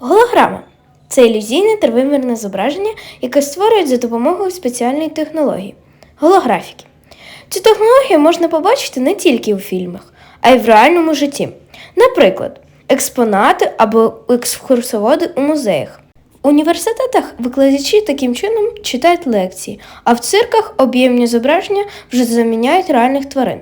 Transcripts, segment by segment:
Голограма це ілюзійне тривимірне зображення, яке створюють за допомогою спеціальної технології голографіки. Цю технологію можна побачити не тільки у фільмах, а й в реальному житті. Наприклад, експонати або екскурсоводи у музеях. В університетах викладачі таким чином читають лекції, а в цирках об'ємні зображення вже заміняють реальних тварин.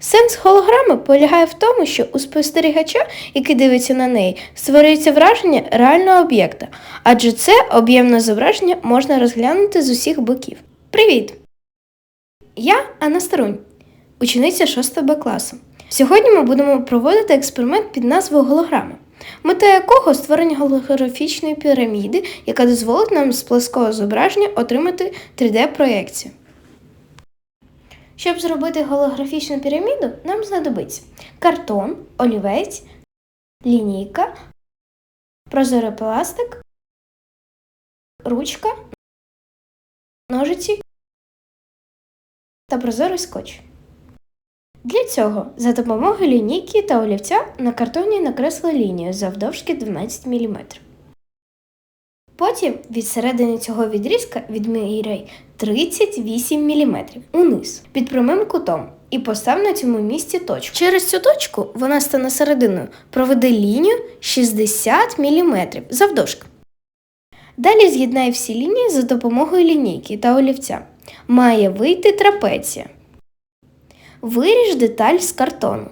Сенс голограми полягає в тому, що у спостерігача, який дивиться на неї, створюється враження реального об'єкта, адже це об'ємне зображення можна розглянути з усіх боків. Привіт! Я Анна Старунь, учениця 6 Б класу. Сьогодні ми будемо проводити експеримент під назвою голограма, мета якого створення голографічної піраміди, яка дозволить нам з плоского зображення отримати 3D-проєкцію. Щоб зробити голографічну піраміду, нам знадобиться картон, олівець, лінійка, прозорий пластик, ручка, ножиці та прозорий скотч. Для цього за допомогою лінійки та олівця на картоні накресли лінію завдовжки 12 мм. Потім від середини цього відрізка відміряй 38 мм униз під прямим кутом і постав на цьому місці точку. Через цю точку вона стане серединою. Проведи лінію 60 мм завдовжки. Далі з'єднай всі лінії за допомогою лінійки та олівця. Має вийти трапеція. Виріж деталь з картону.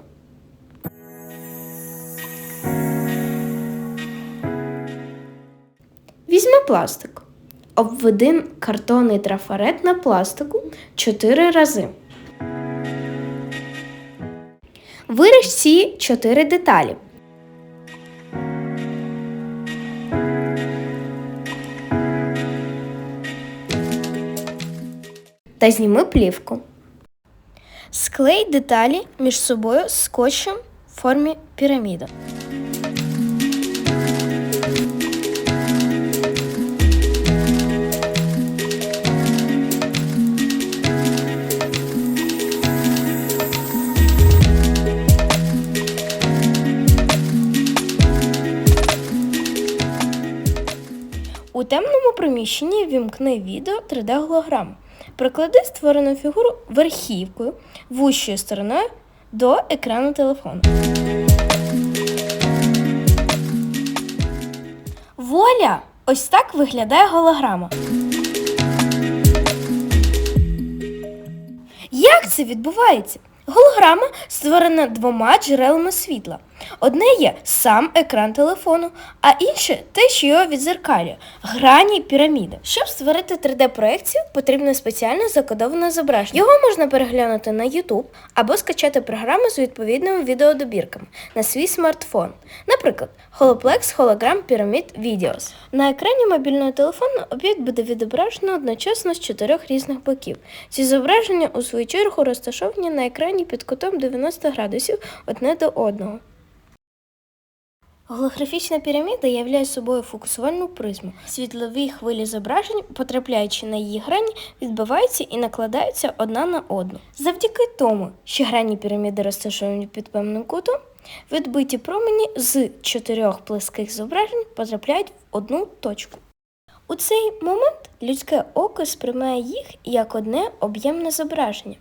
Пластик. Обведи картонний трафарет на пластику 4 рази. Виріж ці 4 деталі. Та зніми плівку. Склей деталі між собою скотчем в формі піраміди. У темному приміщенні вімкни відео 3D-голограму. Приклади створену фігуру верхівкою вущою стороною до екрану телефону. Воля! Ось так виглядає голограма. Як це відбувається? Голограма створена двома джерелами світла. Одне є сам екран телефону, а інше те, що його відзеркалює грані піраміди. Щоб створити 3D-проекцію, потрібно спеціально закодоване зображення. Його можна переглянути на YouTube або скачати програму з відповідними відеодобірками на свій смартфон. Наприклад, Holoplex Hologram Pyramid Videos. На екрані мобільного телефону об'єкт буде відображено одночасно з чотирьох різних боків. Ці зображення, у свою чергу, розташовані на екрані під кутом 90 градусів одне до одного. Голографічна піраміда являє собою фокусувальну призму. Світлові хвилі зображень, потрапляючи на її грані, відбиваються і накладаються одна на одну. Завдяки тому, що грані піраміди розташовані під певним кутом, відбиті промені з чотирьох плеских зображень потрапляють в одну точку. У цей момент людське око сприймає їх як одне об'ємне зображення.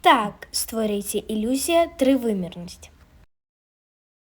Так створюється ілюзія тривимірності.